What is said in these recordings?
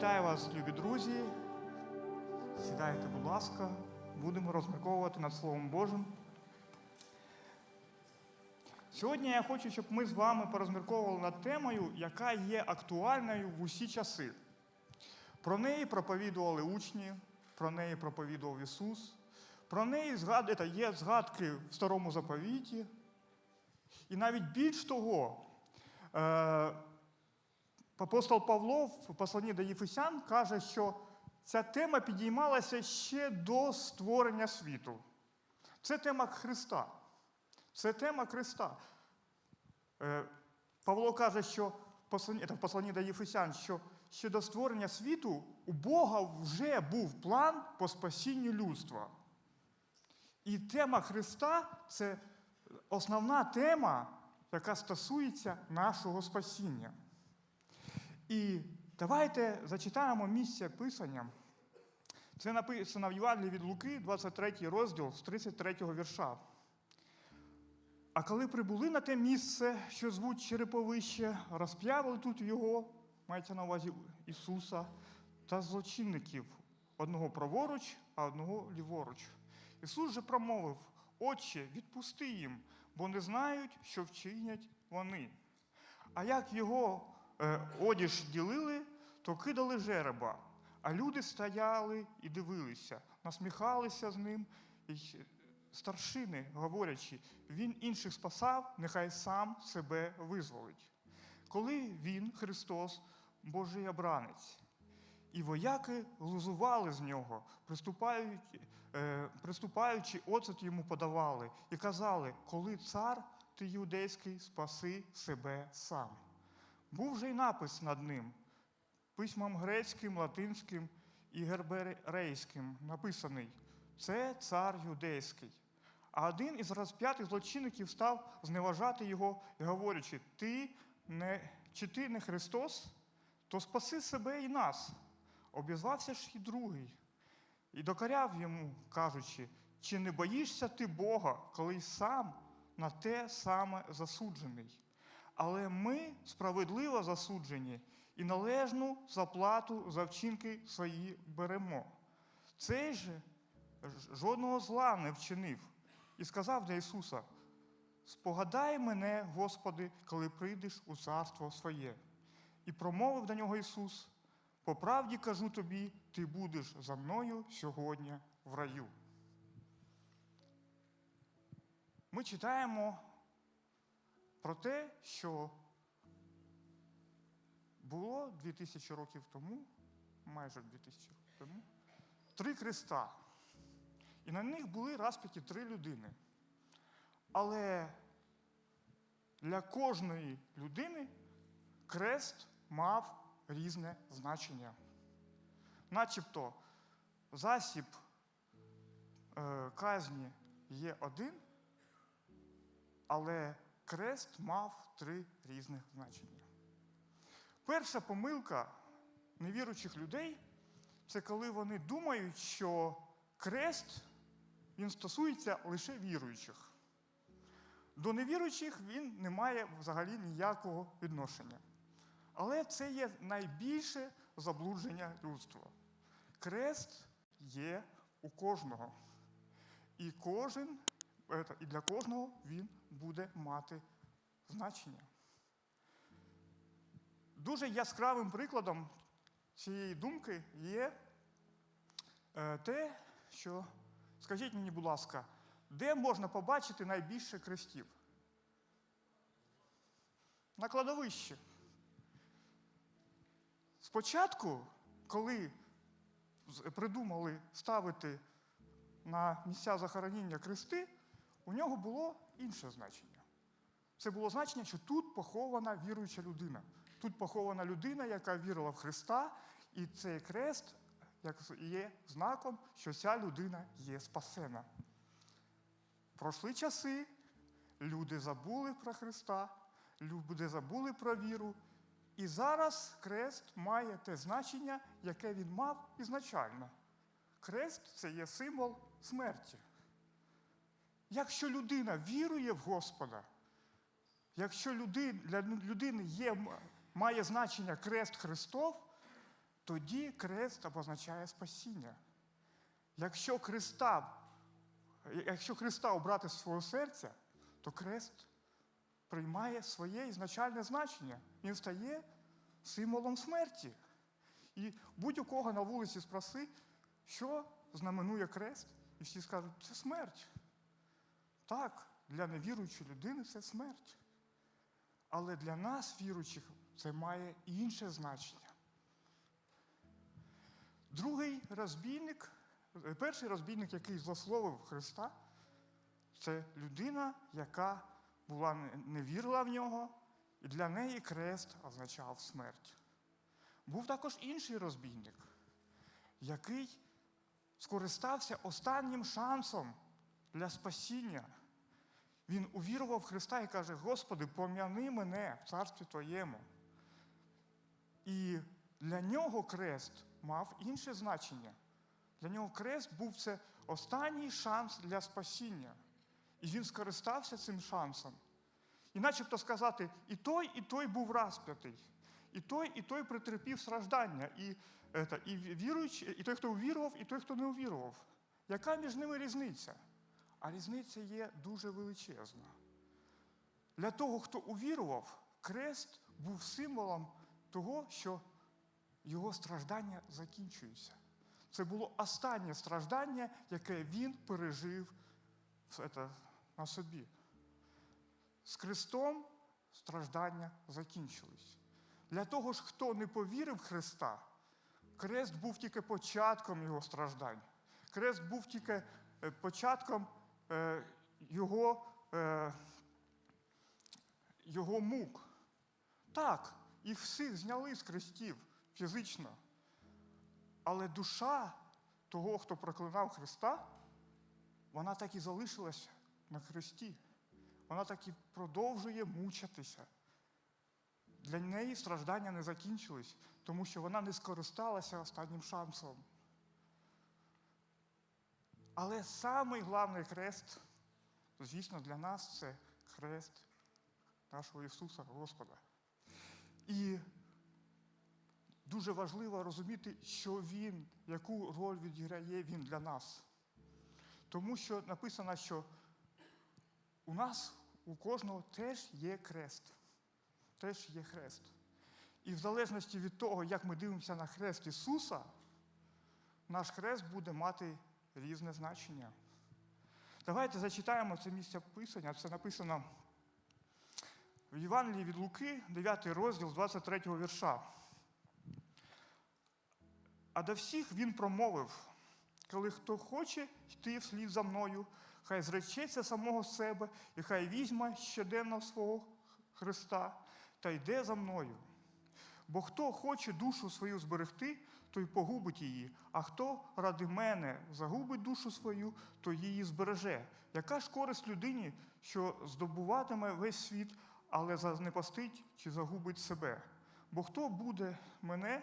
Вітаю вас, любі друзі. Сідайте, будь ласка, будемо розмірковувати над Словом Божим. Сьогодні я хочу, щоб ми з вами порозмірковували над темою, яка є актуальною в усі часи. Про неї проповідували учні, про неї проповідував Ісус, про неї згад... є згадки в Старому заповіті. І навіть більш того, е... апостол Павло в посланні до Єфесян каже, що ця тема підіймалася ще до створення світу. Це тема Христа. Це тема Христа. Е, Павло каже, що в посланні до Єфесян, що ще до створення світу у Бога вже був план по спасінню людства. І тема Христа це основна тема, яка стосується нашого спасіння. І давайте зачитаємо місце Писання. Це написано в Євангелії від Луки, 23 розділ з 33 вірша. А коли прибули на те місце, що звуть Череповище, розп'явили тут його, мається на увазі Ісуса, та злочинників одного праворуч, а одного ліворуч. Ісус же промовив: Отче, відпусти їм, бо не знають, що вчинять вони. А як його одіж ділили, то кидали жереба, а люди стояли і дивилися, насміхалися з ним, старшини, говорячи, він інших спасав, нехай сам себе визволить. Коли він, Христос, Божий обранець, і вояки глузували з нього, приступаючи, е, приступаючи, оцет йому подавали, і казали, коли цар ти юдейський, спаси себе сам. Був же й напис над ним, письмом грецьким, латинським і герберейським, написаний Це цар юдейський. А один із розп'ятих злочинників став зневажати його говорячи: Ти не, чи ти не Христос, то спаси себе і нас. Обізвався ж і другий, і докоряв йому, кажучи, чи не боїшся ти Бога, коли сам на те саме засуджений? Але ми справедливо засуджені і належну заплату за вчинки свої беремо. Цей же жодного зла не вчинив і сказав до Ісуса: Спогадай мене, Господи, коли прийдеш у царство своє. І промовив до нього Ісус: По правді кажу тобі, ти будеш за мною сьогодні в раю. Ми читаємо про те, що було 2000 років тому, майже 2000 років тому, три креста. І на них були розп'яті три людини. Але для кожної людини крест мав різне значення. Начебто засіб е, казні є один, але крест мав три різних значення. Перша помилка невіруючих людей це коли вони думають, що крест він стосується лише віруючих. До невіруючих він не має взагалі ніякого відношення. Але це є найбільше заблудження людства. Крест є у кожного. І кожен, і для кожного він буде мати значення. Дуже яскравим прикладом цієї думки є е, те, що, скажіть мені, будь ласка, де можна побачити найбільше крестів? На кладовищі. Спочатку, коли придумали ставити на місця захоронення крести, у нього було інше значення. Це було значення, що тут похована віруюча людина. Тут похована людина, яка вірила в Христа, і цей крест є знаком, що ця людина є спасена. Пройшли часи, люди забули про Христа, люди забули про віру. І зараз крест має те значення, яке він мав ізначально. Крест це є символ смерті. Якщо людина вірує в Господа, якщо люди, для людини є, має значення крест Христов, тоді крест обозначає спасіння. Якщо Христа, якщо Христа обрати з свого серця, то крест приймає своє ізначальне значення. Він стає символом смерті. І будь-у кого на вулиці спроси, що знаменує крест, і всі скажуть, це смерть. Так, для невіруючої людини це смерть. Але для нас, віруючих, це має інше значення. Другий розбійник, е, перший розбійник, який злословив Христа, це людина, яка була не- не вірила в нього, і для неї крест означав смерть. Був також інший розбійник, який скористався останнім шансом для спасіння. Він увірував в Христа і каже: Господи, пом'яни мене в царстві Твоєму. І для нього крест мав інше значення. Для нього крест був це останній шанс для спасіння. І він скористався цим шансом. І начебто сказати, і той, і той був розп'ятий, і той, і той притерпів страждання, і, ета, і, віруючий, і той, хто увірував, і той, хто не увірував. Яка між ними різниця? А різниця є дуже величезна. Для того, хто увірував, крест був символом того, що його страждання закінчуються. Це було останнє страждання, яке він пережив на собі. З Христом страждання закінчились. Для того ж, хто не повірив Христа, крест був тільки початком його страждань. Крест був тільки е, початком його, е, його мук. Так, їх всіх зняли з хрестів фізично. Але душа того, хто проклинав Христа, вона так і залишилась на хресті. Вона так і продовжує мучитися. Для неї страждання не закінчились, тому що вона не скористалася останнім шансом. Але самий головний хрест, звісно, для нас це хрест нашого Ісуса Господа. І дуже важливо розуміти, що Він, яку роль відіграє Він для нас. Тому що написано, що у нас, у кожного теж є крест. Теж є хрест. І в залежності від того, як ми дивимося на хрест Ісуса, наш хрест буде мати різне значення. Давайте зачитаємо це місце писання. Це написано в Євангелії від Луки, 9 розділ, 23 вірша. А до всіх він промовив, коли хто хоче йти вслід за мною, хай зречеться самого себе, і хай візьме щоденно свого Христа та йде за мною. Бо хто хоче душу свою зберегти, той погубить її, а хто ради мене загубить душу свою, то її збереже. Яка ж користь людині, що здобуватиме весь світ, але занепастить чи загубить себе? Бо хто буде мене,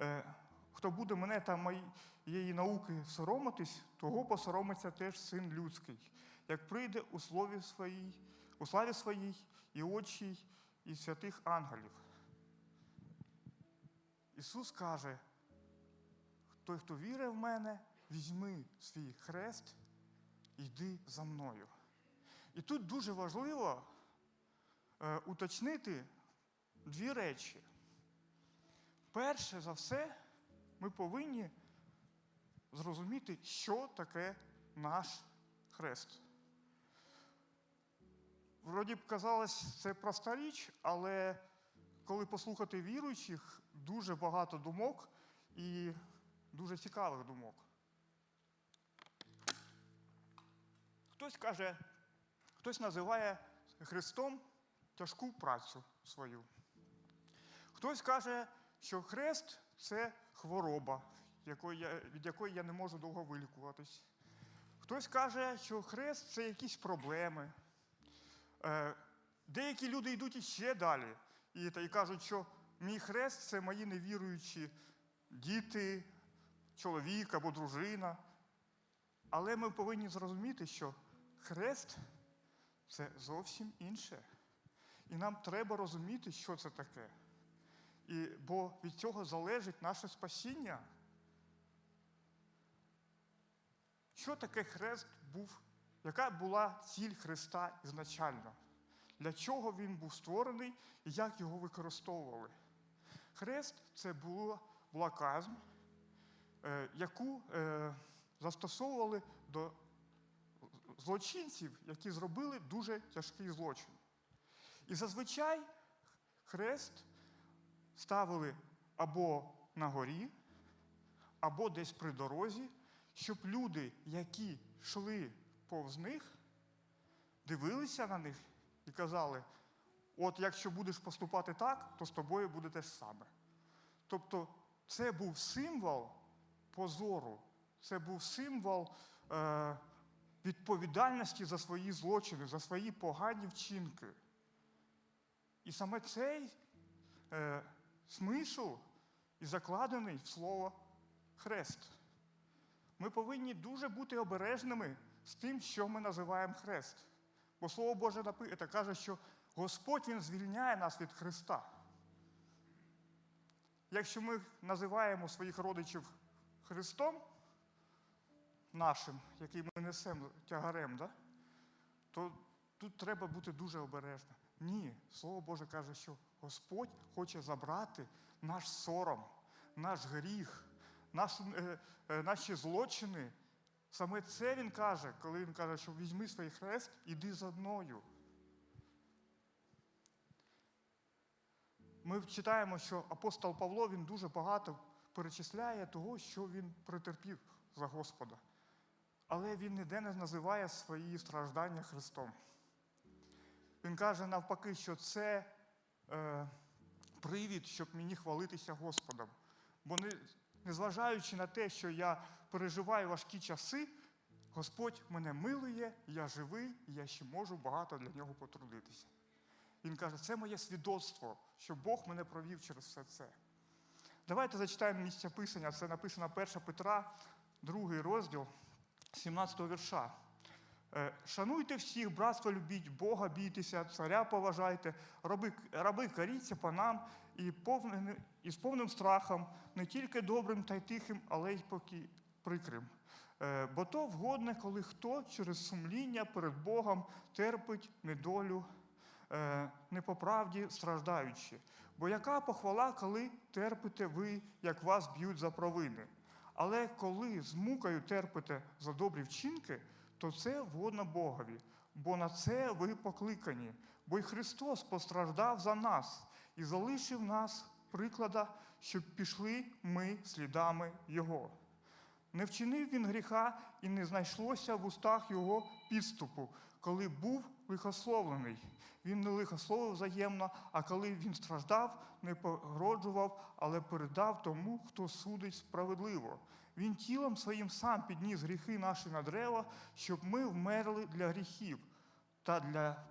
е, хто буде мене та моєї науки соромитись, того посоромиться теж син людський, як прийде у слові своїй, у славі своїй і очі, і святих ангелів. Ісус каже, той, хто вірить в мене, візьми свій хрест і йди за мною. І тут дуже важливо е, уточнити дві речі. Перше за все, ми повинні зрозуміти, що таке наш хрест. Вроді б казалось, це проста річ, але коли послухати віруючих, дуже багато думок і дуже цікавих думок. Хтось каже, хтось називає Христом тяжку працю свою. Хтось каже, що хрест це хвороба, від якої я не можу довго вилікуватись. Хтось каже, що хрест це якісь проблеми. Е, Деякі люди йдуть іще далі і кажуть, що мій хрест це мої невіруючі діти, чоловік або дружина. Але ми повинні зрозуміти, що хрест це зовсім інше. І нам треба розуміти, що це таке. і, бо від цього залежить наше спасіння. Що таке хрест був? Яка була ціль Христа ізначально? Для чого він був створений і як його використовували? Хрест це була казнь, е, яку е, застосовували до злочинців, які зробили дуже тяжкий злочин. І зазвичай хрест ставили або на горі, або десь при дорозі, щоб люди, які йшли повз них, дивилися на них і казали: от якщо будеш поступати так, то з тобою буде те ж саме. Тобто це був символ позору, це був символ е, відповідальності за свої злочини, за свої погані вчинки. І саме цей е, смисл і закладений в слово хрест. Ми повинні дуже бути обережними з тим, що ми називаємо хрест. Бо Слово Боже каже, що Господь Він звільняє нас від Христа. Якщо ми називаємо своїх родичів Христом нашим, який ми несемо тягарем, да? то тут треба бути дуже обережним. Ні, Слово Боже каже, що Господь хоче забрати наш сором, наш гріх, наш, е, е, наші злочини. Саме це він каже, коли він каже, що візьми свій хрест, іди за мною. Ми читаємо, що апостол Павло він дуже багато перечисляє того, що він претерпів за Господа. Але він ніде не називає свої страждання Христом. Він каже навпаки, що це е, привід, щоб мені хвалитися Господом. Бо не, незважаючи на те, що я переживаю важкі часи, Господь мене милує, я живий, і я ще можу багато для нього потрудитися. Він каже, це моє свідоцтво, що Бог мене провів через все це. Давайте зачитаємо місця писання. Це написано 1 Петра, другий розділ, 17 вірша. Е, Шануйте всіх, братство любіть, Бога бійтеся, царя поважайте, раби, раби каріться панам і, повним, і з повним страхом, не тільки добрим та й тихим, але й поки прикрим. Е, Бо то вгодне, коли хто через сумління перед Богом терпить недолю, е, не по правді страждаючи. Бо яка похвала, коли терпите ви, як вас б'ють за провини? Але коли з мукою терпите за добрі вчинки, то це вгодно Богові, бо на це ви покликані. Бо й Христос постраждав за нас і залишив нас приклада, щоб пішли ми слідами Його. Не вчинив він гріха і не знайшлося в устах його підступу, коли був лихословлений. Він не лихословив взаємно, а коли він страждав, не погроджував, але передав тому, хто судить справедливо. Він тілом своїм сам підніс гріхи наші на дерева, щоб ми вмерли для гріхів, та для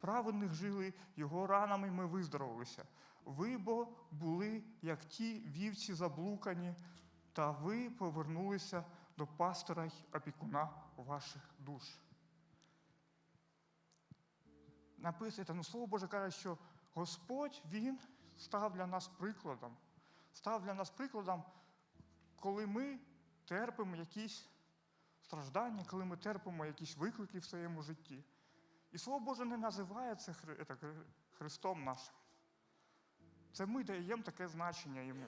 праведних жили, його ранами ми виздоровилися. Ви бо були, як ті вівці заблукані, та ви повернулися до пастора й опікуна ваших душ. Написано, ну Слово Боже каже, що Господь Він став для нас прикладом. Став для нас прикладом, коли ми терпимо якісь страждання, коли ми терпимо якісь виклики в своєму житті. І Слово Боже не називає це Хри- це Хри- Христом нашим. Це ми даємо таке значення йому.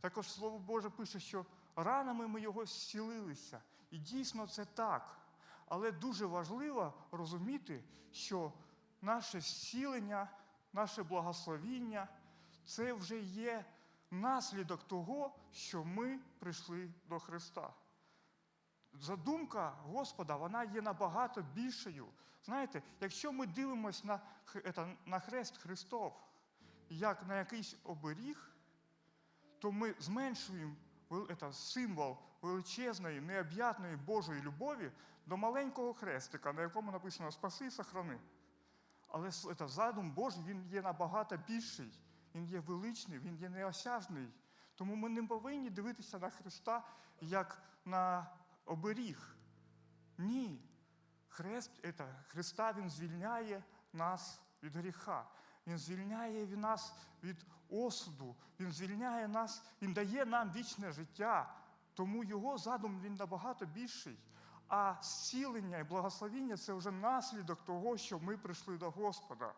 Також Слово Боже пише, що ранами ми його зцілилися. І дійсно це так. Але дуже важливо розуміти, що наше зцілення, наше благословіння це вже є наслідок того, що ми прийшли до Христа. Задумка Господа, вона є набагато більшою. Знаєте, якщо ми дивимося на, на хрест Христов, як на якийсь оберіг, то ми зменшуємо вел- символ величезної, необ'ятної Божої любові до маленького хрестика, на якому написано Спаси сохрани. Але ета, задум Божий він є набагато більший, він є величний, він є неосяжний. Тому ми не повинні дивитися на Христа як на оберіг. Ні. Хрест, ета, Христа Він звільняє нас від гріха. Він звільняє від нас від осуду, Він звільняє нас, Він дає нам вічне життя. Тому його задум він набагато більший. А зцілення і благословіння це вже наслідок того, що ми прийшли до Господа.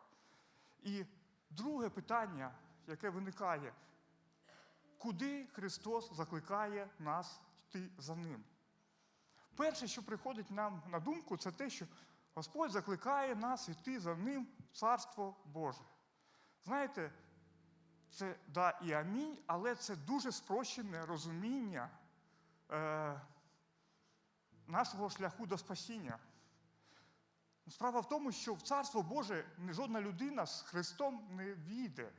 І друге питання, яке виникає, куди Христос закликає нас йти за Ним? Перше, що приходить нам на думку, це те, що Господь закликає нас йти за Ним в Царство Боже. Знаєте, це да і амінь, але це дуже спрощене розуміння е, нашого шляху до спасіння. Справа в тому, що в Царство Боже жодна людина з Христом не війде.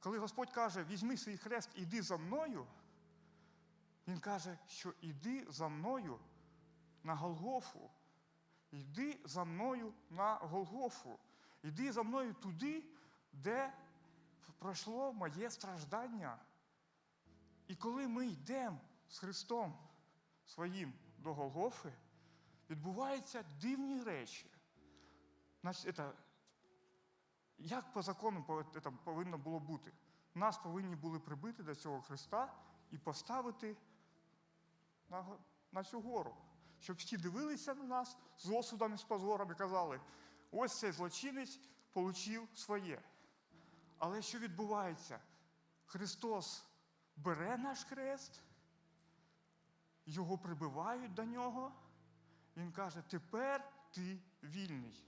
Коли Господь каже, візьми свій хрест і йди за мною, Він каже, що іди за мною на Голгофу. Йди за мною на Голгофу. Йди за мною туди, де пройшло моє страждання. І коли ми йдемо з Христом своїм до відбуваються дивні речі. Значить, це, як по закону це повинно було бути? Нас повинні були прибити до цього Христа і поставити на, на цю гору. Щоб всі дивилися на нас з осудом і з позором і казали, ось цей злочинець получив своє. Але що відбувається? Христос бере наш хрест, його прибивають до нього. Він каже: тепер ти вільний.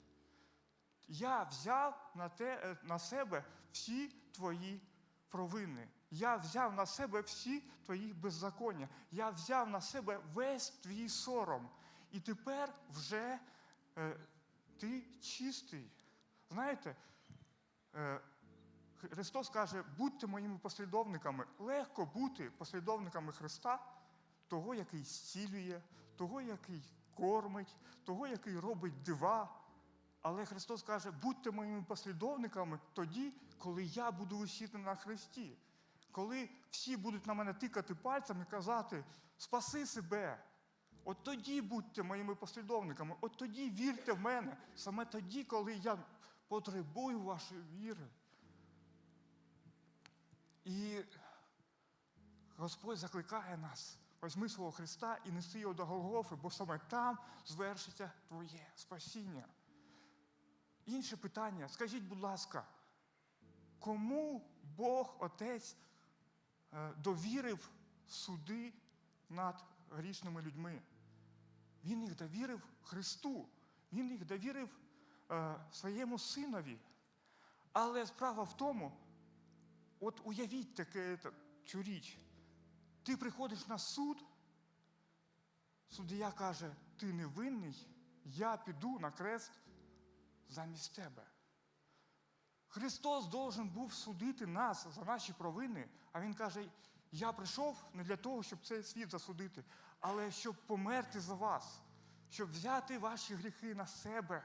Я взяв на, те, е, на себе всі твої провини. Я взяв на себе всі твої беззаконня. Я взяв на себе весь твій сором. І тепер вже е, ти чистий. Знаєте, е, Христос каже, будьте моїми послідовниками. Легко бути послідовниками Христа, того, який зцілює, того, який кормить, того, який робить дива. Але Христос каже, будьте моїми послідовниками тоді, коли я буду висіти на хресті. Коли всі будуть на мене тикати пальцем і казати, спаси себе. От тоді будьте моїми послідовниками, от тоді вірте в мене, саме тоді, коли я потребую вашої віри. І Господь закликає нас, возьми свого Христа і неси його до Голгофи, бо саме там звершиться твоє спасіння. Інше питання, скажіть, будь ласка, кому Бог Отець е, довірив суди над грішними людьми? Він їх довірив Христу, Він їх довірив е, своєму синові. Але справа в тому, от уявіть таке, цю річ. Ти приходиш на суд, суддя каже, ти невинний, я піду на крест замість тебе. Христос должен був судити нас за наші провини, а Він каже, я прийшов не для того, щоб цей світ засудити, але щоб померти за вас, щоб взяти ваші гріхи на себе.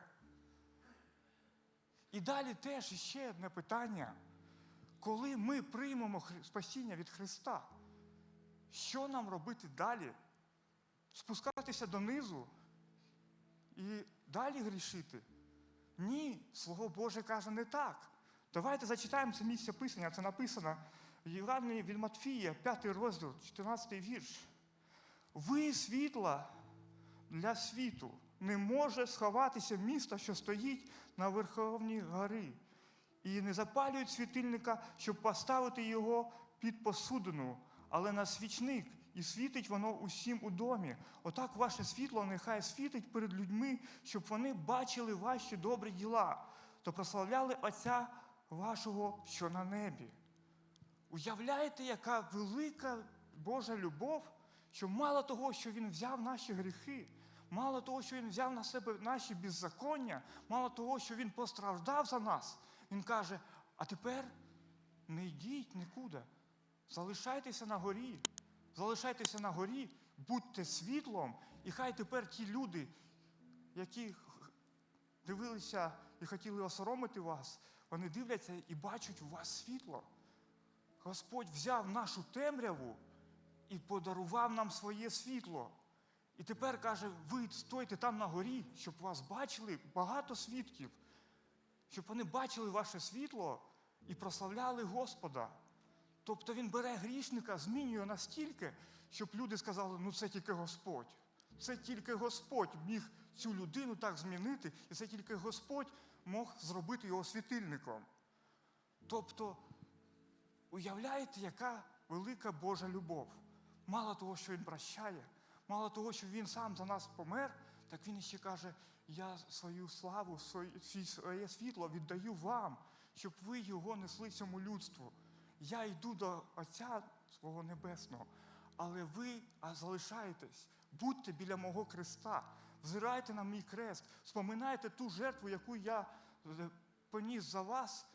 І далі теж ще одне питання. Коли ми приймемо спасіння від Христа, що нам робити далі? Спускатися донизу і далі грішити? Ні, Слово Боже каже не так. Давайте зачитаємо це місце писання. Це написано в Євангелії від Матфія, 5 розділ, 14 вірш. Ви світла для світу. Не може сховатися місто, що стоїть на верховній горі. І не запалюють світильника, щоб поставити його під посудину, але на свічник, і світить воно усім у домі. Отак ваше світло нехай світить перед людьми, щоб вони бачили ваші добрі діла, то прославляли Отця вашого, що на небі. Уявляєте, яка велика Божа любов, що мало того, що Він взяв наші гріхи, мало того, що Він взяв на себе наші беззаконня, мало того, що Він постраждав за нас, Він каже: а тепер не йдіть нікуди. Залишайтеся на горі, залишайтеся на горі, будьте світлом, і хай тепер ті люди, які дивилися і хотіли осоромити вас, вони дивляться і бачать у вас світло. Господь взяв нашу темряву і подарував нам своє світло. І тепер каже, ви стойте там на горі, щоб вас бачили багато свідків, щоб вони бачили ваше світло і прославляли Господа. Тобто він бере грішника, змінює настільки, щоб люди сказали, ну це тільки Господь. Це тільки Господь міг цю людину так змінити, і це тільки Господь мог зробити його світильником. Тобто, уявляєте, яка велика Божа любов. Мало того, що Він прощає, мало того, що Він сам за нас помер, так Він ще каже, я свою славу, своє, світло віддаю вам, щоб ви його несли цьому людству. Я йду до Отця свого Небесного, але ви залишаєтесь, будьте біля мого креста, взирайте на мій крест, споминайте ту жертву, яку я е, поніс за вас,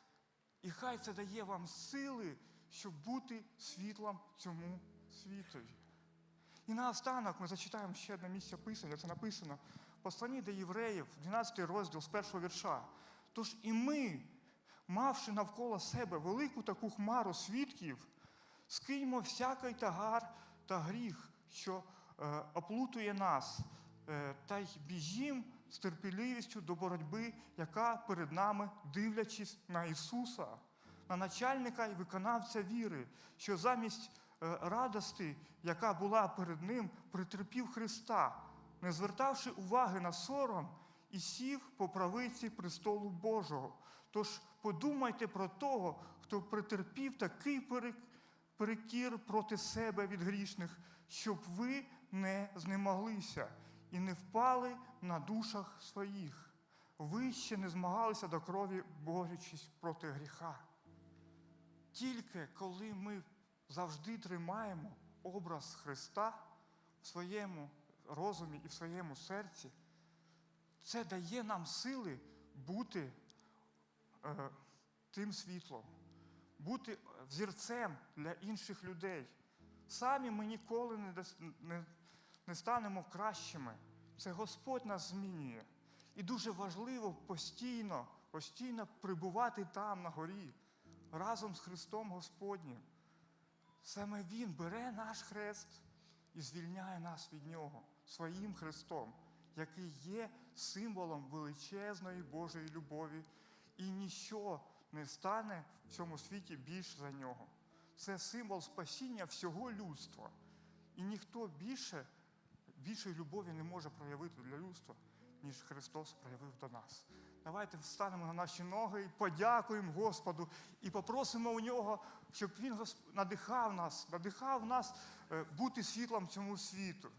і хай це дає вам сили, щоб бути світлом цьому світові. І наостанок ми зачитаємо ще одне місце писання, це написано в посланні до євреїв, 12 розділ з першого вірша. Тож і ми, мавши навколо себе велику таку хмару свідків, скиньмо всякий тагар та гріх, що е, оплутує нас, е, та й біжім з терпеливістю до боротьби, яка перед нами, дивлячись на Ісуса, на начальника і виконавця віри, що замість е, радости, яка була перед ним, притерпів Христа, не звертавши уваги на сором, і сів по правиці престолу Божого. Тож подумайте про того, хто притерпів такий перекір проти себе від грішних, щоб ви не знемоглися і не впали на душах своїх. Ви ще не змагалися до крові, борючись проти гріха. Тільки коли ми завжди тримаємо образ Христа в своєму розумі і в своєму серці, це дає нам сили бути тим світлом, бути взірцем для інших людей. Самі ми ніколи не, не, не станемо кращими. Це Господь нас змінює. І дуже важливо постійно, постійно прибувати там на горі, разом з Христом Господнім. Саме Він бере наш хрест і звільняє нас від нього своїм Христом, який є символом величезної Божої любові, і ніщо не стане в цьому світі більше за нього. Це символ спасіння всього людства. І ніхто більше, більшої любові не може проявити для людства, ніж Христос проявив до нас. Давайте встанемо на наші ноги і подякуємо Господу і попросимо у нього, щоб Він надихав нас, надихав нас е, бути світлом цьому світу.